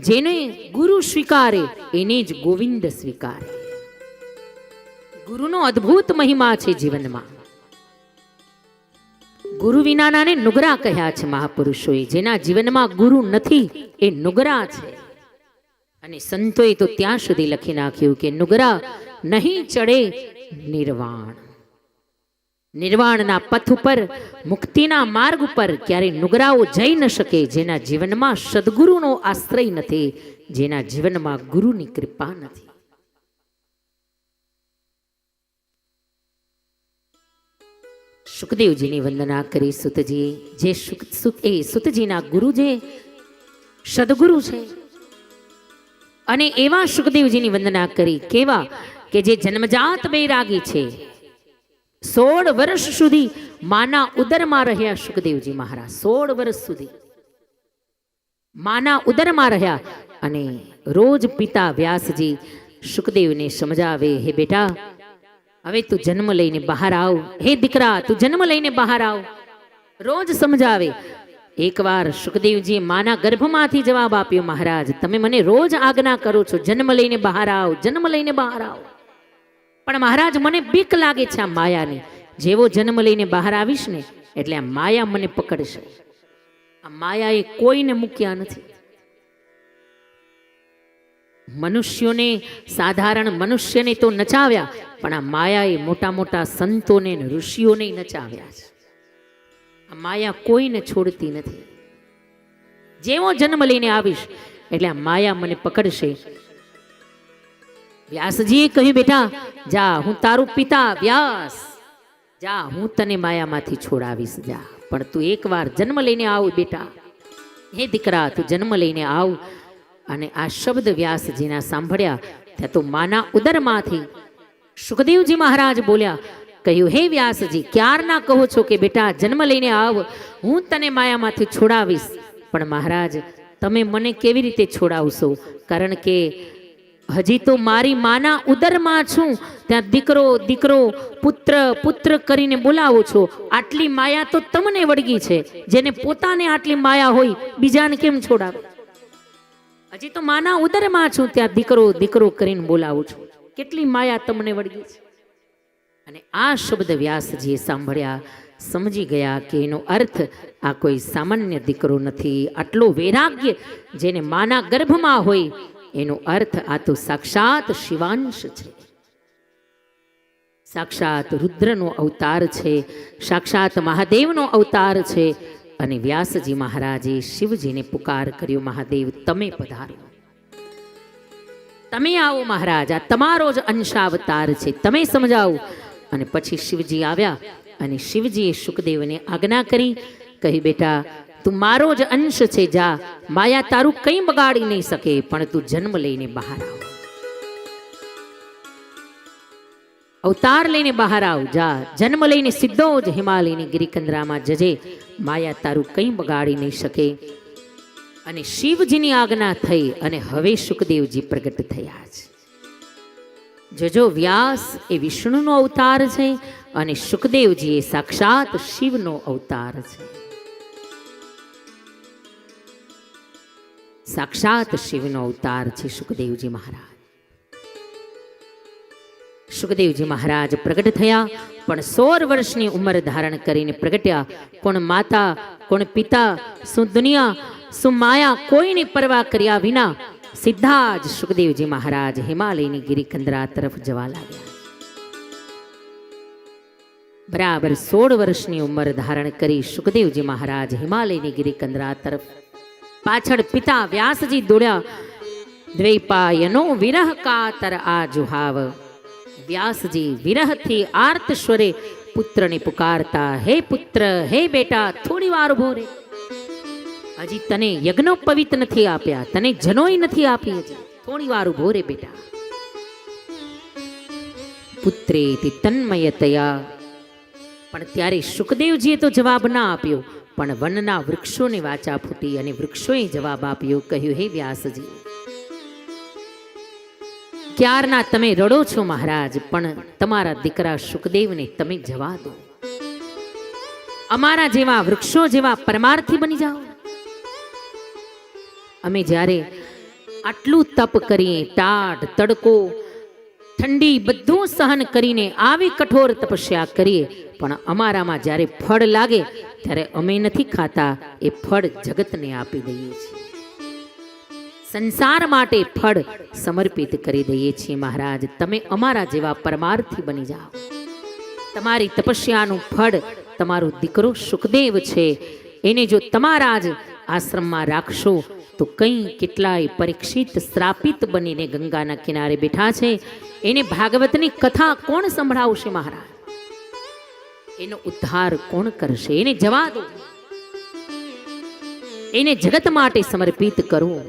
જેને ગુરુ સ્વીકારે, એને જ ગોવિંદ સ્વીકારે. ગુરુનો અદ્ભુત મહિમા છે જીવનમાં. ગુરુ વિનાનાને નુગરા કહ્યા છે મહાપુરુષોએ, જેના જીવનમાં ગુરુ નથી, એ નુગરા છે. અને સંતોએ તો ત્યાં સુધી લખી નાખ્યું કે નુગરા નહીં ચડે નિર્વાણ. નિર્વાણના પથ ઉપર, મુક્તિના માર્ગ ઉપર ક્યારેય નુગરાઓ જઈ ન શકે જેના જીવનમાં સદગુરુનો આશ્રય નથી, જેના જીવનમાં ગુરુની કૃપા નથી. સુખદેવજીની વંદના કરી સુતજી, જે સુખ એ સુતજીના ગુરુ જે સદગુરુ છે. અને એવા સુખદેવજીની વંદના કરી, કેવા? કે જે જન્મજાત બૈરાગી છે. સોળ વર્ષ સુધી માના ઉદરમાં રહ્યા સુખદેવજી મહારાજ. સોળ વર્ષ સુધી. માના ઉદરમાં રહ્યા અને રોજ પિતા વ્યાસજી સુખદેવને સમજાવે, હે બેટા, હવે તું જન્મ લઈને બહાર આવ. હે દીકરા, તું જન્મ લઈને બહાર આવ. રોજ સમજાવે, એકવાર સુખદેવજી માના ગર્ભમાંથી જવાબ આપ્યો, મહારાજ, તમે મને રોજ આજ્ઞા કરો છો, જન્મ લઈને બહાર આવ, જન્મ લઈને બહાર આવ. પણ મહારાજ, મને બીક લાગે છે આ માયાની. જેવો જન્મ લઈને બહાર આવીશ ને, એટલે આ માયા મને પકડશે. આ માયાએ કોઈને મૂક્યા નથી. મનુષ્યોને, સાધારણ મનુષ્યને તો નચાવ્યા, પણ આ માયાએ મોટા મોટા સંતોને ઋષિઓને નચાવ્યા છે. આ માયા કોઈને છોડતી નથી. જેવો જન્મ લઈને આવીશ, એટલે આ માયા મને પકડશે. વ્યાસજીએ કહ્યું, બેટા, જા, હું તારું પિતા વ્યાસ. જા, હું તને માયામાંથી છોડાવીશ, જા. પણ તું એકવાર જન્મ લઈને આવ, બેટા. હે દીકરા, તું જન્મ લઈને આવ. અને આ શબ્દ વ્યાસજીના સાંભળ્યા, ત્યાં તો માના ઉદરમાંથી સુખદેવજી મહારાજ બોલ્યા, કહ્યું, હે વ્યાસજી, ક્યારના કહો છો કે, બેટા, જન્મ લઈને આવ? હું તને માયામાંથી છોડાવીશ. પણ મહારાજ, તમે મને કેવી રીતે છોડાવશો? કારણ કે હજી તો મારી માના ઉદરમાં છું. ત્યાં દીકરો દીકરો, પુત્ર પુત્ર કરીને બોલાવો છો. આટલી માયા તો તમને વળગી છે. જેને પોતાને આટલી માયા હોય, બીજાને કેમ છોડાવે? હજી તો માના ઉદરમાં છું. ત્યાં દીકરો દીકરો કરીને બોલાવું છું. કેટલી માયા તમને વળગી છે? અને આ શબ્દ વ્યાસજીએ સાંભળ્યા. સમજી ગયા કે એનો અર્થ આ કોઈ સામાન્ય દીકરો નથી. આટલો વૈરાગ્ય જેને માના ગર્ભમાં હોય એનો અર્થ આ તો સાક્ષાત શિવાંશ છે. સાક્ષાત રુદ્રનો અવતાર છે, સાક્ષાત મહાદેવનો અવતાર છે અને વ્યાસજી મહારાજે શિવજીને પુકાર કર્યો, મહાદેવ, તમે પધારો. તમે આવો મહારાજ, આ તમારો જ અંશાવતાર છે, તમે સમજાવો. અને પછી શિવજી આવ્યા અને શિવજીએ સુખદેવને આજ્ઞા કરી, કહી બેટા તું મારો જ અંશ છે, જા. માયા તારું કંઈ બગાડી નહીં શકે, પણ તું જન્મ લઈને બહાર આવ. અવતાર લઈને બહાર આવ, જા. જન્મ લઈને સીધો જ હિમાલયની ગિરિકંદરામાં જજે. માયા તારું કંઈ બગાડી નહીં શકે. અને શિવજીની આજ્ઞા થઈ અને હવે સુખદેવજી પ્રગટ થયા છે. જોજો વ્યાસ એ વિષ્ણુનો અવતાર છે અને સુખદેવજી એ સાક્ષાત શિવનો અવતાર છે. સાક્ષાત શિવનો અવતાર છે સુખદેવજી મહારાજ. સુખદેવજી મહારાજ પ્રગટ થયા, પણ સોળ વર્ષની ઉંમર ધારણ કરીને પ્રગટ્યા, કોણ માતા, કોણ પિતા, શું દુનિયા, શું માયા, કોઈની પરવા કર્યા વિના સીધા જ સુખદેવજી મહારાજ હિમાલયની ગિરિકંદરા તરફ જવા લાગ્યા. બરાબર સોળ વર્ષની ઉંમર ધારણ કરી સુખદેવજી મહારાજ હિમાલયની ગિરિકંદરા તરફ પાછળ પિતા વ્યાસજી દોડ્યા દ્વૈપાયનો વિરહ કાતર આ જુહાવ વ્યાસજી વિરહથી આર્ત સ્વરે પુત્રને પુકારતા, હે પુત્ર, હે બેટા, થોડી વાર ઊભો રે. હજી તને યજ્ઞોપવિત નથી આપ્યા, તને જનોય નથી આપી હજી. થોડી વાર ઊભો રે બેટા. પુત્રેથી તન્મયતયા પણ ત્યારે સુખદેવજીએ તો જવાબ ના આપ્યો. પણ વનના વૃક્ષોને વાચા ફૂટી અને વૃક્ષોએ જવાબ આપ્યો, કહ્યું, હે વ્યાસજી, ક્યારના તમે રડો છો મહારાજ? પણ તમારા દીકરા સુખદેવને તમે જવા દો. અમારા જેવા વૃક્ષો જેવા પરમાર્થી બની જાઓ. અમે જ્યારે આટલું તપ કરીએ, ટાઢ, તડકો, ઠંડી બધું સહન કરીને આવી કઠોર તપસ્યા કરીએ, પણ અમારામાં જ્યારે ફળ લાગે ત્યારે અમે નથી ખાતા, એ ફળ જગતને આપી દઈએ છીએ. સંસાર માટે ફળ સમર્પિત કરી દઈએ છીએ મહારાજ. તમે અમારા જેવા પરમાર્થી બની જાઓ. તમારી તપસ્યાનું ફળ તમારો દીકરો સુખદેવ છે. એને જો તમારા જ આશ્રમમાં રાખશો, તો કંઈ કેટલાય પરીક્ષિત શ્રાપિત બનીને ગંગાના કિનારે બેઠા છે. એને ભાગવતની કથા કોણ સંભળાવશે મહારાજ? એનો ઉદ્ધાર કોણ કરશે? એને જવા દો. એને જગત માટે સમર્પિત કરો.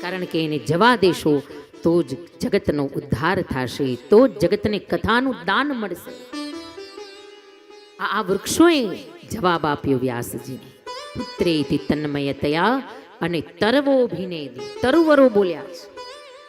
કારણ કે એને જવા દેશો, તો જ જગતનો ઉદ્ધાર થશે, તો જ જગતને કથાનું દાન મળશે. આ વૃક્ષોએ જવાબ આપ્યો વ્યાસજીને. પુત્રેથી તન્મયતયા અને તરવો ભીને તરુવરો બોલ્યા છે.